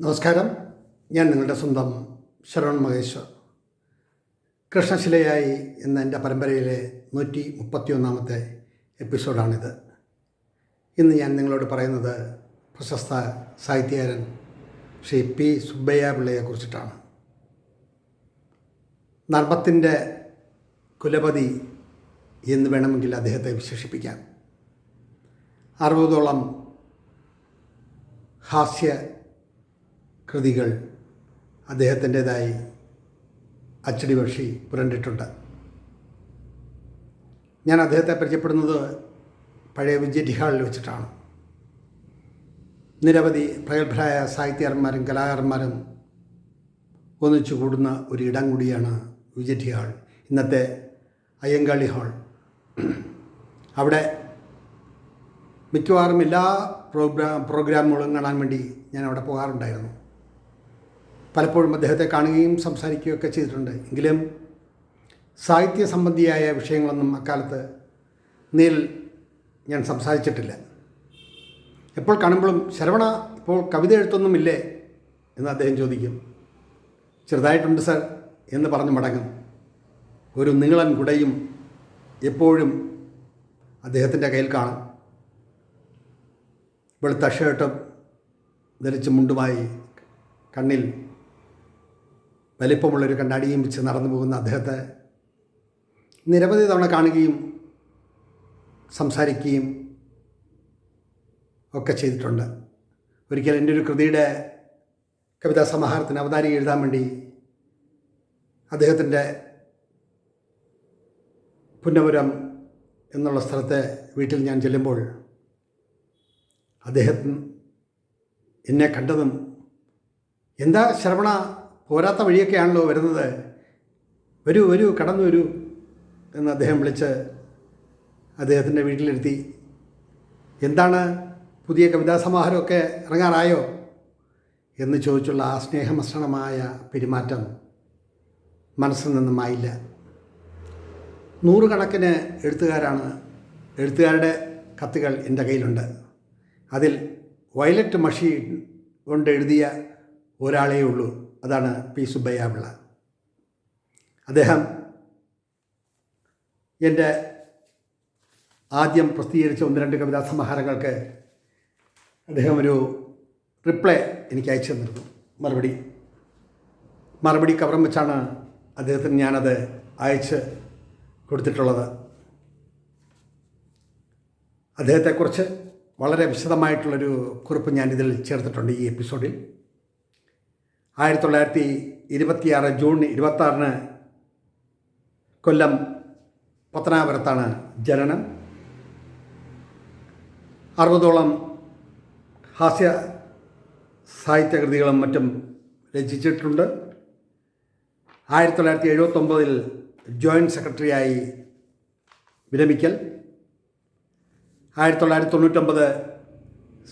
നമസ്കാരം. ഞാൻ നിങ്ങളുടെ സ്വന്തം ശരവൺ മഹേശ്വർ. കൃഷ്ണശിലയായി എന്ന എന്റെ പരമ്പരയിലെ നൂറ്റി മുപ്പത്തിയൊന്നാമത്തെ എപ്പിസോഡാണിത്. ഇന്ന് ഞാൻ നിങ്ങളോട് പറയുന്നത് പ്രശസ്ത സാഹിത്യകാരൻ ശ്രീ പി സുബ്ബയ്യ പിള്ളയെക്കുറിച്ചിട്ടാണ് നർമ്മത്തിന്റെ കുലപതി എന്ന് വേണമെങ്കിൽ അദ്ദേഹത്തെ വിശേഷിപ്പിക്കാം. അറുപതോളം ഹാസ്യ കൃതികൾ അദ്ദേഹത്തിന്റെതായി അച്ചടി പക്ഷി പുരണ്ടിട്ടുണ്ട്. ഞാൻ അദ്ദേഹത്തെ പരിചയപ്പെടുന്നത് പഴയ വിജയ് ഹാളിൽ വെച്ചിട്ടാണ്. നിരവധി പ്രഗത്ഭരായ സാഹിത്യകാരന്മാരും കലാകാരന്മാരും ഒന്നിച്ചു കൂടുന്ന ഒരു ഇടം കൂടിയാണ് വിജയ് ഹാൾ ഇന്നത്തെ അയ്യങ്കാളി ഹാൾ. അവിടെ മിക്കവാറും എല്ലാ പ്രോഗ്രാം പ്രോഗ്രാമുകളും കാണാൻ വേണ്ടി ഞാൻ അവിടെ പോകാറുണ്ടായിരുന്നു. പലപ്പോഴും അദ്ദേഹത്തെ കാണുകയും സംസാരിക്കുകയും ഒക്കെ ചെയ്തിട്ടുണ്ട്. എങ്കിലും സാഹിത്യ സംബന്ധിയായ വിഷയങ്ങളൊന്നും അക്കാലത്ത് നേരിൽ ഞാൻ സംസാരിച്ചിട്ടില്ല. എപ്പോൾ കാണുമ്പോഴും ശരവണ ഇപ്പോൾ കവിത എഴുത്തൊന്നുമില്ലേ എന്ന് അദ്ദേഹം ചോദിക്കും. ചെറുതായിട്ടുണ്ട് സർ എന്ന് പറഞ്ഞ് മടങ്ങും. ഒരു നീളൻ കുടയും എപ്പോഴും അദ്ദേഹത്തിന്റെ കയ്യിൽ കാണും. വെളുത്ത ഷർട്ടും ധരിച്ച് മുണ്ടുമായി കണ്ണിൽ വലിപ്പമുള്ളൊരു കണ്ണാടിയും വെച്ച് നടന്നു പോകുന്ന അദ്ദേഹത്തെ നിരവധി തവണ കാണുകയും സംസാരിക്കുകയും ഒക്കെ ചെയ്തിട്ടുണ്ട്. ഒരിക്കൽ എന്റെ ഒരു കൃതിയുടെ കവിതാ സമാഹാരത്തിന് അവതാരിക എഴുതാൻ വേണ്ടി അദ്ദേഹത്തിന്റെ പുന്നപുരം എന്നുള്ള സ്ഥലത്തെ വീട്ടിൽ ഞാൻ ചെല്ലുമ്പോൾ അദ്ദേഹത്തിന് എന്നെ കണ്ടതും എന്താ ശ്രവണ പോരാത്ത വഴിയൊക്കെയാണല്ലോ വരുന്നത്. വരൂ വരൂ കടന്നു വരൂ എന്ന് അദ്ദേഹം വിളിച്ച് അദ്ദേഹത്തിന്റെ വീട്ടിലിരുത്തി. എന്താണ് പുതിയ കവിതാ സമാഹാരമൊക്കെ ഇറങ്ങാറായോ എന്ന് ചോദിച്ചുള്ള ആ സ്നേഹമസണമായ പെരുമാറ്റം മനസ്സിൽ നിന്നും ആയില്ല നൂറുകണക്കിന് എഴുത്തുകാരാണ് എഴുത്തുകാരുടെ കത്തുകൾ എന്റെ കയ്യിലുണ്ട്. അതിൽ വയലറ്റ് മഷി കൊണ്ട് എഴുതിയ ഒരാളേ ഉള്ളൂ അതാണ് പി സുബ്ബയ്യ പിള്ള അദ്ദേഹം എന്റെ ആദ്യം പ്രസിദ്ധീകരിച്ച ഒന്ന് രണ്ട് കവിതാ സമാഹാരങ്ങൾക്ക് അദ്ദേഹം ഒരു റിപ്ലൈ എനിക്ക് അയച്ചു തന്നിരുന്നു. മറുപടി. മറുപടി കവറം വെച്ചാണ് അദ്ദേഹത്തിന് ഞാനത് അയച്ച് കൊടുത്തിട്ടുള്ളത്. അദ്ദേഹത്തെക്കുറിച്ച് വളരെ വിശദമായിട്ടുള്ളൊരു കുറിപ്പ് ഞാനിതിൽ ചേർത്തിട്ടുണ്ട് ഈ എപ്പിസോഡിൽ. ആയിരത്തി തൊള്ളായിരത്തി ഇരുപത്തിയാറ് ജൂൺ ഇരുപത്താറിന് കൊല്ലം പത്തനാപുരത്താണ് ജനനം. അറുപതോളം ഹാസ്യ സാഹിത്യകൃതികളും മറ്റും രചിച്ചിട്ടുണ്ട്. ആയിരത്തി തൊള്ളായിരത്തി എഴുപത്തൊമ്പതിൽ ജോയിന്റ് സെക്രട്ടറിയായി വിരമിക്കൽ. ആയിരത്തി തൊള്ളായിരത്തി തൊണ്ണൂറ്റൊമ്പത്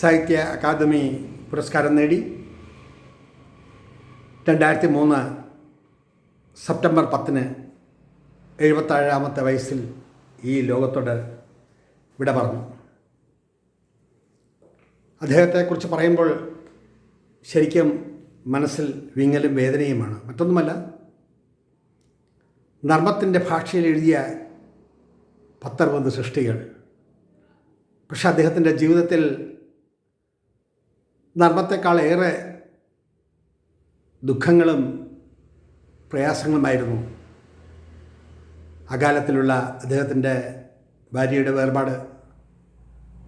സാഹിത്യ അക്കാദമി പുരസ്കാരം നേടി. രണ്ടായിരത്തി മൂന്ന് സെപ്റ്റംബർ പത്തിന് എഴുപത്തേഴാമത്തെ വയസ്സിൽ ഈ ലോകത്തോട് വിട പറഞ്ഞു. അദ്ദേഹത്തെക്കുറിച്ച് പറയുമ്പോൾ ശരിക്കും മനസ്സിൽ വിങ്ങലും വേദനയുമാണ്. മറ്റൊന്നുമല്ല നർമ്മത്തിന്റെ ഭാഷയിൽ എഴുതിയ പത്തറുപത് സൃഷ്ടികൾ. പക്ഷെ അദ്ദേഹത്തിന്റെ ജീവിതത്തിൽ നർമ്മത്തെക്കാളേറെ ദുഃഖങ്ങളും പ്രയാസങ്ങളുമായിരുന്നു അകാലത്തിലുള്ള അദ്ദേഹത്തിന്റെ ഭാര്യയുടെ വേർപാട്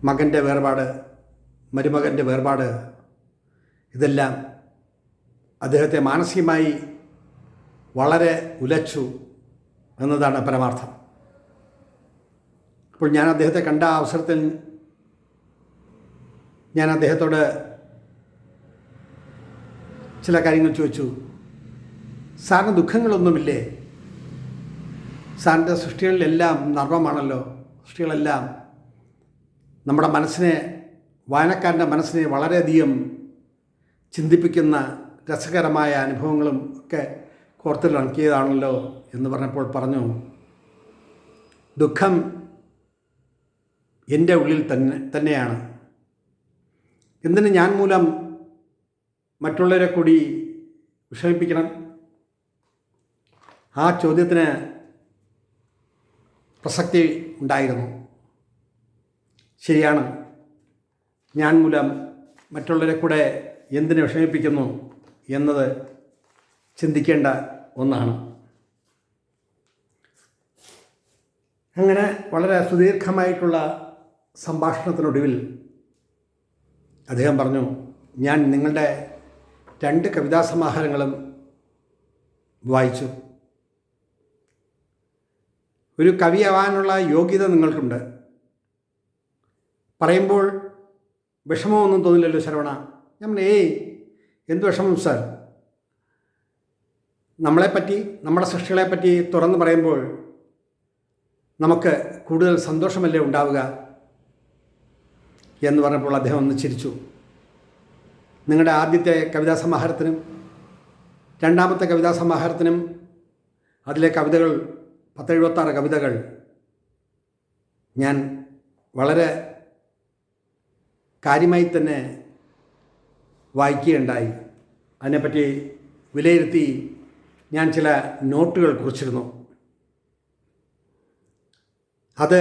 മകന്റെ വേർപാട് മരുമകന്റെ വേർപാട് ഇതെല്ലാം അദ്ദേഹത്തെ മാനസികമായി വളരെ ഉലച്ചു എന്നതാണ് പരമാർത്ഥം. അപ്പോൾ ഞാൻ അദ്ദേഹത്തെ കണ്ട അവസരത്തിൽ ഞാൻ അദ്ദേഹത്തോട് ചില കാര്യങ്ങൾ ചോദിച്ചു. സാറിന് ദുഃഖങ്ങളൊന്നുമില്ലേ? സാറിന്റെ സൃഷ്ടികളിലെല്ലാം നർമ്മമാണല്ലോ സൃഷ്ടികളെല്ലാം നമ്മുടെ മനസ്സിനെ വായനക്കാരന്റെ മനസ്സിനെ വളരെയധികം ചിന്തിപ്പിക്കുന്ന രസകരമായ അനുഭവങ്ങളും ഒക്കെ കോർത്തിലിണക്കിയതാണല്ലോ എന്ന് പറഞ്ഞപ്പോൾ പറഞ്ഞു ദുഃഖം എന്റെ ഉള്ളിൽ തന്നെ തന്നെയാണ്. എന്തിന് ഞാൻ മൂലം മറ്റുള്ളവരെ കൂടി വിഷമിപ്പിക്കണം. ആ ചോദ്യത്തിന് പ്രസക്തി ഉണ്ടായിരുന്നു. ശരിയാണ്. ഞാൻ മൂലം മറ്റുള്ളവരെ കൂടെ എന്തിനു വിഷമിപ്പിക്കുന്നു എന്നത് ചിന്തിക്കേണ്ട ഒന്നാണ്. അങ്ങനെ വളരെ സുദീർഘമായിട്ടുള്ള സംഭാഷണത്തിനൊടുവിൽ അദ്ദേഹം പറഞ്ഞു ഞാൻ നിങ്ങളുടെ രണ്ട് കവിതാ സമാഹാരങ്ങളും വായിച്ചു. ഒരു കവിയാവാനുള്ള യോഗ്യത നിങ്ങൾക്കുണ്ട്. പറയുമ്പോൾ വിഷമമൊന്നും തോന്നില്ലല്ലോ ശരവണ. ഞാൻ ഏയ് എന്ത് വിഷമം സാർ? നമ്മളെപ്പറ്റി നമ്മുടെ സൃഷ്ടികളെപ്പറ്റി തുറന്നു പറയുമ്പോൾ നമുക്ക് കൂടുതൽ സന്തോഷമല്ലേ ഉണ്ടാവുക എന്ന് പറഞ്ഞപ്പോൾ അദ്ദേഹം ഒന്ന് ചിരിച്ചു. നിങ്ങളുടെ ആദ്യത്തെ കവിതാ സമാഹാരത്തിനും രണ്ടാമത്തെ കവിതാ സമാഹാരത്തിനും അതിലെ കവിതകൾ പത്തെഴുപത്താറ് കവിതകൾ ഞാൻ വളരെ കാര്യമായി തന്നെ വായിക്കുകയുണ്ടായി. അതിനെപ്പറ്റി വിലയിരുത്തി ഞാൻ ചില നോട്ടുകൾ കുറിച്ചിരുന്നു. അത്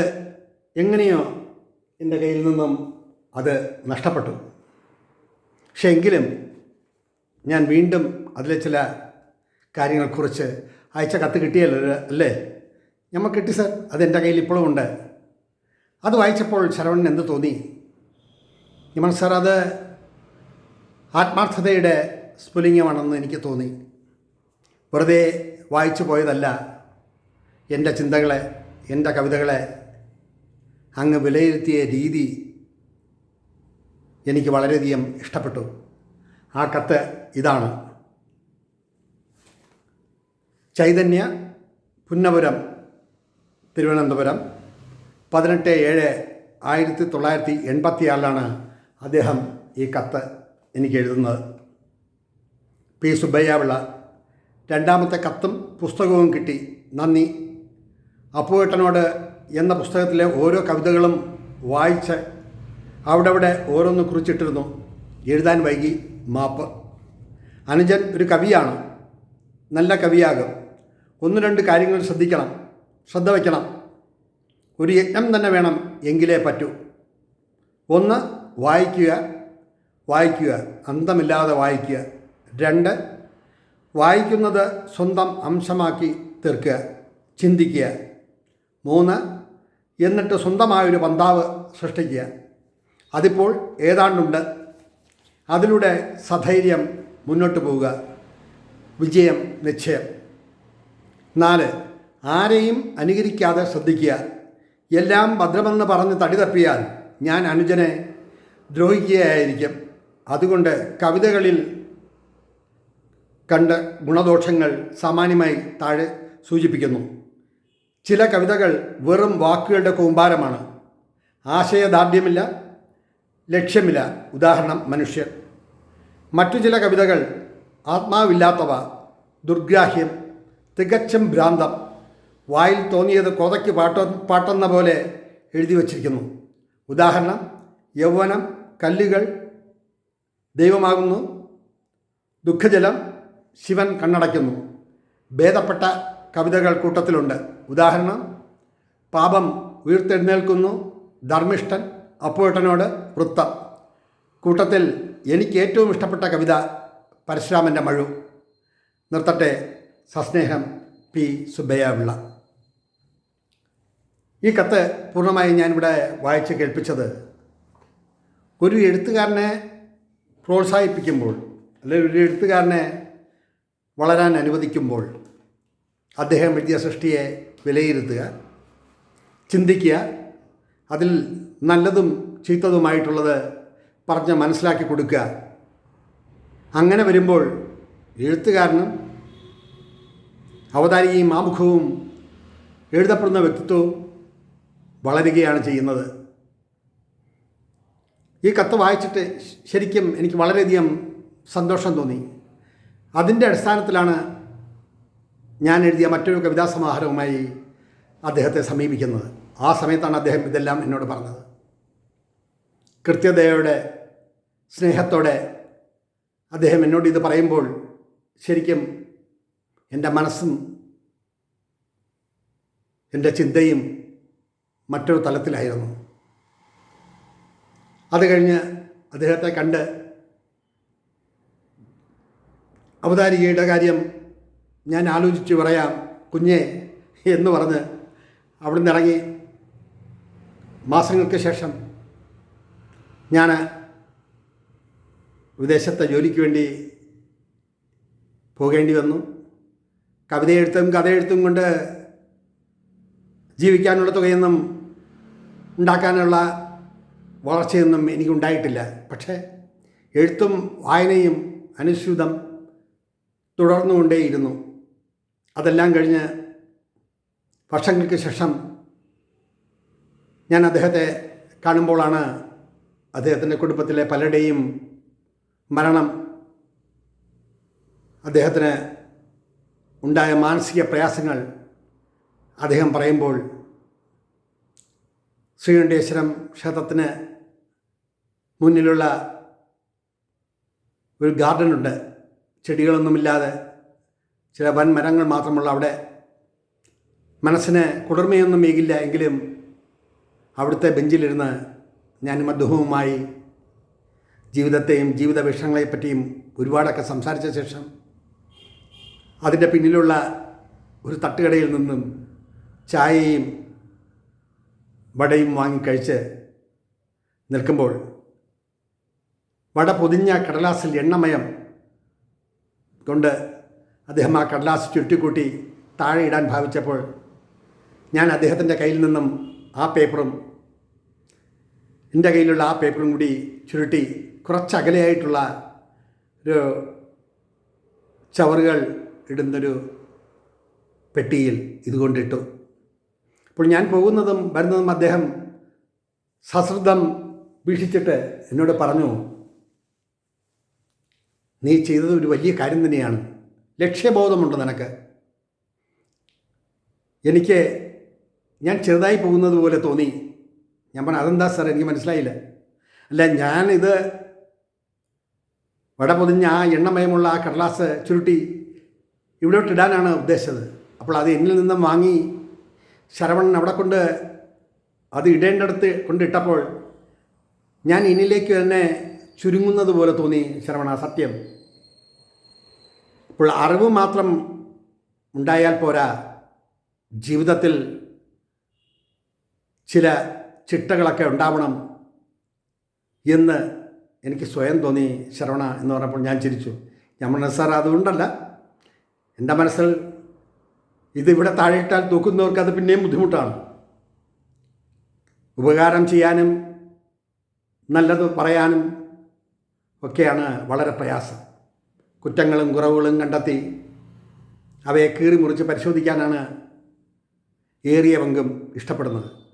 എങ്ങനെയോ എന്റെ കയ്യിൽ നിന്നും അത് നഷ്ടപ്പെട്ടു. പക്ഷെ എങ്കിലും ഞാൻ വീണ്ടും അതിലെ ചില കാര്യങ്ങളെക്കുറിച്ച് കുറിച്ച് അയച്ച കത്ത് കിട്ടിയല്ലോ അല്ലേ? ഞമ്മ കിട്ടി സർ. അതെന്റെ കയ്യിൽ ഇപ്പോഴും ഉണ്ട്. അത് വായിച്ചപ്പോൾ ശരവണൻ എന്ത് തോന്നി? ഞമ്മൾ സാർ അത് ആത്മാർത്ഥതയുടെ സ്ഫുലിംഗമാണെന്ന് എനിക്ക് തോന്നി. വെറുതെ വായിച്ചു പോയതല്ല. എന്റെ ചിന്തകളെ എന്റെ കവിതകളെ അങ്ങ് വിലയിരുത്തിയ രീതി എനിക്ക് വളരെയധികം ഇഷ്ടപ്പെട്ടു. ആ കത്ത് ഇതാണ്. ചൈതന്യ പുന്നപുരം തിരുവനന്തപുരം പതിനെട്ട് ഏഴ് ആയിരത്തി തൊള്ളായിരത്തി എൺപത്തിയാറിലാണ് അദ്ദേഹം ഈ കത്ത് എനിക്ക് എഴുതുന്നത്. പി. സുബ്ബയ്യാപിള്ള രണ്ടാമത്തെ കത്തും പുസ്തകവും കിട്ടി. നന്ദി. അപ്പുവേട്ടനോട് എന്ന പുസ്തകത്തിലെ ഓരോ കവിതകളും വായിച്ച് അവിടെ അവിടെ ഓരോന്ന് കുറിച്ചിട്ടിരുന്നു. എഴുതാൻ വൈകി മാപ്പ്. അനുജൻ ഒരു കവിയാണ്. നല്ല കവിയാകും. ഒന്ന് രണ്ട് കാര്യങ്ങൾ ശ്രദ്ധിക്കണം. ശ്രദ്ധ വയ്ക്കണം. ഒരു യജ്ഞം തന്നെ വേണം എങ്കിലേ പറ്റൂ. ഒന്ന് വായിക്കുക. വായിക്കുക. അന്തമില്ലാതെ വായിക്കുക. രണ്ട് വായിക്കുന്നത് സ്വന്തം അംശമാക്കി തീർക്കുക. ചിന്തിക്കുക. മൂന്ന് എന്നിട്ട് സ്വന്തമായൊരു പന്താവ് സൃഷ്ടിക്കുക. അതിപ്പോൾ ഏതാണ്ടുണ്ട്? അതിലൂടെ സധൈര്യം മുന്നോട്ട് പോവുക. വിജയം നിശ്ചയം. നാല് ആരെയും അനുകരിക്കാതെ ശ്രദ്ധിക്കുക. എല്ലാം ഭദ്രമെന്ന് പറഞ്ഞ് തടി തപ്പിയാൽ ഞാൻ അനുജനെ ദ്രോഹിക്കുകയായിരിക്കും. അതുകൊണ്ട് കവിതകളിൽ കണ്ട ഗുണദോഷങ്ങൾ സാമാന്യമായി താഴെ സൂചിപ്പിക്കുന്നു. ചില കവിതകൾ വെറും വാക്കുകളുടെ കൂമ്പാരമാണ്. ആശയദാർഢ്യമില്ല. ലക്ഷ്യമില്ല. ഉദാഹരണം മനുഷ്യർ മറ്റു ചില കവിതകൾ ആത്മാവില്ലാത്തവ ദുർഗ്രാഹ്യം തികച്ചും ഭ്രാന്തം വായിൽ തോന്നിയത് കൊതയ്ക്ക് പാട്ട പാട്ടെന്ന പോലെ എഴുതി വച്ചിരിക്കുന്നു. ഉദാഹരണം യൗവനം കല്ലുകൾ ദൈവമാകുന്നു ദുഃഖജലം ശിവൻ കണ്ണടയ്ക്കുന്നു. ഭേദപ്പെട്ട കവിതകൾ കൂട്ടത്തിലുണ്ട്. ഉദാഹരണം പാപം ഉയർത്തെഴുന്നേൽക്കുന്നു ധർമ്മിഷ്ഠൻ അപ്പുവേട്ടനോട് വൃത്തം. കൂട്ടത്തിൽ എനിക്ക് ഏറ്റവും ഇഷ്ടപ്പെട്ട കവിത പരശുരാമന്റെ മഴു. നിർത്തട്ടെ സസ്നേഹം പി. സുബ്ബയ്യ ഈ കത്ത് പൂർണമായി ഞാനിവിടെ വായിച്ച് കേൾപ്പിച്ചത് ഒരു എഴുത്തുകാരനെ പ്രോത്സാഹിപ്പിക്കുമ്പോൾ അല്ലെങ്കിൽ ഒരു എഴുത്തുകാരനെ വളരാൻ അനുവദിക്കുമ്പോൾ അദ്ദേഹം എഴുതിയ സൃഷ്ടിയെ വിലയിരുത്തുക ചിന്തിക്കുക അതിൽ നല്ലതും ചീത്തതുമായിട്ടുള്ളത് പറഞ്ഞ് മനസ്സിലാക്കി കൊടുക്കുക. അങ്ങനെ വരുമ്പോൾ എഴുത്തുകാരനും അവതാരികയും ആമുഖവും എഴുതപ്പെടുന്ന വ്യക്തിത്വവും വളരുകയാണ് ചെയ്യുന്നത്. ഈ കത്ത് വായിച്ചിട്ട് ശരിക്കും എനിക്ക് വളരെയധികം സന്തോഷം തോന്നി. അതിന്റെ അടിസ്ഥാനത്തിലാണ് ഞാൻ എഴുതിയ മറ്റൊരു കവിതാസമാഹാരവുമായി അദ്ദേഹത്തെ സമീപിക്കുന്നത്. ആ സമയത്താണ് അദ്ദേഹം ഇതെല്ലാം എന്നോട് പറഞ്ഞത്. കൃത്യതയോടെ സ്നേഹത്തോടെ അദ്ദേഹം എന്നോട് ഇത് പറയുമ്പോൾ ശരിക്കും എന്റെ മനസ്സും എന്റെ ചിന്തയും മറ്റൊരു തലത്തിലായിരുന്നു. അത് കഴിഞ്ഞ് അദ്ദേഹത്തെ കണ്ട് അവതാരികയുടെ കാര്യം ഞാൻ ആലോചിച്ച് പറയാം കുഞ്ഞെ എന്ന് പറഞ്ഞ് അവിടുന്ന് ഇറങ്ങി മാസങ്ങൾക്ക് ശേഷം ഞാൻ വിദേശത്തെ ജോലിക്ക് വേണ്ടി പോകേണ്ടി വന്നു. കവിതയെഴുത്തും കഥയെഴുത്തും കൊണ്ട് ജീവിക്കാനുള്ള തുകയൊന്നും ഉണ്ടാക്കാനുള്ള വളർച്ചയൊന്നും എനിക്കുണ്ടായിട്ടില്ല. പക്ഷേ എഴുത്തും വായനയും അനുസ്യൂതം തുടർന്നുകൊണ്ടേയിരുന്നു. അതെല്ലാം കഴിഞ്ഞ് വർഷങ്ങൾക്ക് ശേഷം ഞാൻ അദ്ദേഹത്തെ കാണുമ്പോഴാണ് അദ്ദേഹത്തിന്റെ കുടുംബത്തിലെ പലരുടെയും മരണം അദ്ദേഹത്തിന് ഉണ്ടായ മാനസിക പ്രയാസങ്ങൾ അദ്ദേഹം പറയുമ്പോൾ ശ്രീകണ്ഠേശ്വരം ക്ഷേത്രത്തിന് മുന്നിലുള്ള ഒരു ഗാർഡനുണ്ട്. ചെടികളൊന്നുമില്ലാതെ ചില വൻ മരങ്ങൾ മാത്രമുള്ള അവിടെ. മനസ്സിന് കുളിർമയൊന്നും ഏകില്ല എങ്കിലും അവിടുത്തെ ബെഞ്ചിലിരുന്ന് ഞാൻ അദ്ദേഹവുമായി ജീവിതത്തെയും ജീവിത വിഷയങ്ങളെപ്പറ്റിയും ഒരുപാടൊക്കെ സംസാരിച്ച ശേഷം അതിന്റെ പിന്നിലുള്ള ഒരു തട്ടുകടയിൽ നിന്നും ചായയും വടയും വാങ്ങിക്കഴിച്ച് നിൽക്കുമ്പോൾ വട പൊതിഞ്ഞ കടലാസിൽ എണ്ണമയം കൊണ്ട് അദ്ദേഹം ആ കടലാസ് ചുറ്റിക്കൂട്ടി താഴെ ഇടാൻ ഭാവിച്ചപ്പോൾ ഞാൻ അദ്ദേഹത്തിന്റെ കയ്യിൽ നിന്നും ആ പേപ്പറും എന്റെ കയ്യിലുള്ള ആ പേപ്പറും കൂടി ചുരുട്ടി കുറച്ചകലെയായിട്ടുള്ള ഒരു ചവറുകൾ ഇടുന്നൊരു പെട്ടിയിൽ ഇതുകൊണ്ടിട്ടു. അപ്പോൾ ഞാൻ പോകുന്നതും വരുന്നതും അദ്ദേഹം സശ്രദ്ധം വീക്ഷിച്ചിട്ട് എന്നോട് പറഞ്ഞു നീ ചെയ്തത് ഒരു വലിയ കാര്യം തന്നെയാണ്. ലക്ഷ്യബോധമുണ്ട് നിനക്ക്. എനിക്ക് ഞാൻ ചെറുതായി പോകുന്നത് പോലെ തോന്നി. ഞാൻ പറഞ്ഞു അതെന്താ സാർ എനിക്ക് മനസ്സിലായില്ല. അല്ല ഞാനിത് വട പൊതിഞ്ഞ ആ എണ്ണമയമുള്ള ആ കടലാസ് ചുരുട്ടി ഇവിടെ ഇടാനാണ് ഉദ്ദേശിച്ചത്. അപ്പോൾ അത് എന്നിൽ നിന്നും വാങ്ങി ശരവണൻ അവിടെ കൊണ്ട് അത് ഇടേണ്ടടുത്ത് കൊണ്ടിട്ടപ്പോൾ ഞാൻ എന്നിലേക്ക് തന്നെ ചുരുങ്ങുന്നത് പോലെ തോന്നി ശരവണ സത്യം. അപ്പോൾ അറിവ് മാത്രം ഉണ്ടായാൽ പോരാ. ജീവിതത്തിൽ ചില ചിട്ടകളൊക്കെ ഉണ്ടാവണം എന്ന് എനിക്ക് സ്വയം തോന്നി ശരവണ എന്ന് പറഞ്ഞപ്പോൾ ഞാൻ ചിരിച്ചു. ഞാൻ പറഞ്ഞു സാർ അതുകൊണ്ടല്ല. എന്റെ മനസ്സിൽ ഇതിവിടെ താഴെയിട്ടാൽ തൂക്കുന്നവർക്ക് അത് പിന്നെയും ബുദ്ധിമുട്ടാണ്. ഉപകാരം ചെയ്യാനും നല്ലത് പറയാനും ഒക്കെയാണ് വളരെ പ്രയാസം. കുറ്റങ്ങളും കുറവുകളും കണ്ടെത്തി അവയെ കീറി മുറിച്ച് പരിശോധിക്കാനാണ് ഏറിയ പങ്കും ഇഷ്ടപ്പെടുന്നത്.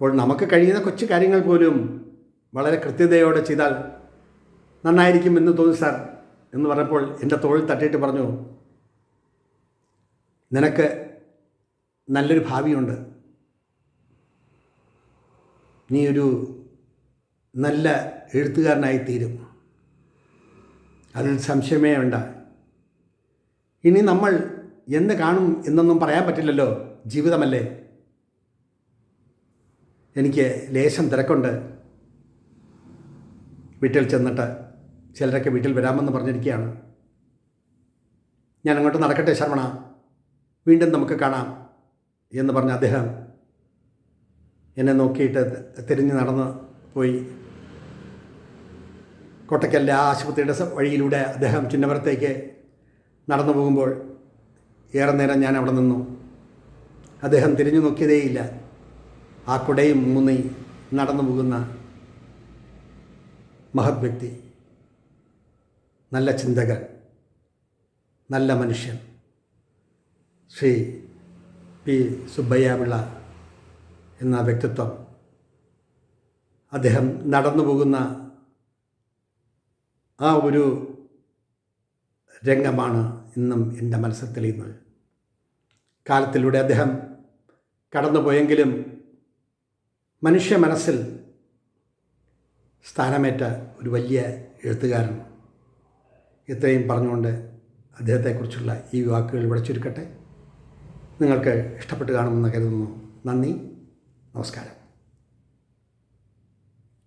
അപ്പോൾ നമുക്ക് കഴിയുന്ന കൊച്ചു കാര്യങ്ങൾ പോലും വളരെ കൃത്യതയോടെ ചെയ്താൽ നന്നായിരിക്കും എന്ന് തോന്നി സാർ എന്ന് പറഞ്ഞപ്പോൾ എന്റെ തോളിൽ തട്ടിയിട്ട് പറഞ്ഞു നിനക്ക് നല്ലൊരു ഭാവിയുണ്ട്. നീ ഒരു നല്ല എഴുത്തുകാരനായി തീരും അതിൽ സംശയമേ വേണ്ട. ഇനി നമ്മൾ എന്ന് കാണും എന്നൊന്നും പറയാൻ പറ്റില്ലല്ലോ ജീവിതമല്ലേ? എനിക്ക് ലേശം തിരക്കുണ്ട്. വീട്ടിൽ ചെന്നിട്ട് ചിലരൊക്കെ വീട്ടിൽ വരാമെന്ന് പറഞ്ഞിരിക്കുകയാണ്. ഞാൻ അങ്ങോട്ട് നടക്കട്ടെ ശർമ്മണ. വീണ്ടും നമുക്ക് കാണാം എന്ന് പറഞ്ഞ അദ്ദേഹം എന്നെ നോക്കിയിട്ട് തിരിഞ്ഞ് നടന്ന് പോയി. കോട്ടയ്ക്കല്ല ആശുപത്രിയുടെ വഴിയിലൂടെ അദ്ദേഹം ചിന്നപുരത്തേക്ക് നടന്നു പോകുമ്പോൾ ഏറെ നേരം ഞാൻ അവിടെ നിന്നു. അദ്ദേഹം തിരിഞ്ഞു നോക്കിയതേയില്ല. ആ കുടയും മൂന്നി നടന്നു പോകുന്ന മഹത് വ്യക്തി നല്ല ചിന്തകൻ നല്ല മനുഷ്യൻ. ശ്രീ പി സുബ്ബയ്യാപിള്ള എന്ന വ്യക്തിത്വം. അദ്ദേഹം നടന്നു പോകുന്ന ആ ഒരു രംഗമാണ് ഇന്നും എന്റെ മനസ്സിൽ തെളിയുന്നത്. കാലത്തിലൂടെ അദ്ദേഹം കടന്നുപോയെങ്കിലും മനുഷ്യ മനസ്സിൽ സ്ഥാനമേറ്റ ഒരു വലിയ എഴുത്തുകാരൻ. ഇത്രയും പറഞ്ഞുകൊണ്ട് അദ്ദേഹത്തെക്കുറിച്ചുള്ള ഈ വാക്കുകൾ ഇവിടെ ചുരുക്കട്ടെ. നിങ്ങൾക്ക് ഇഷ്ടപ്പെട്ട് കാണുമെന്ന് കരുതുന്നു. നന്ദി. നമസ്കാരം.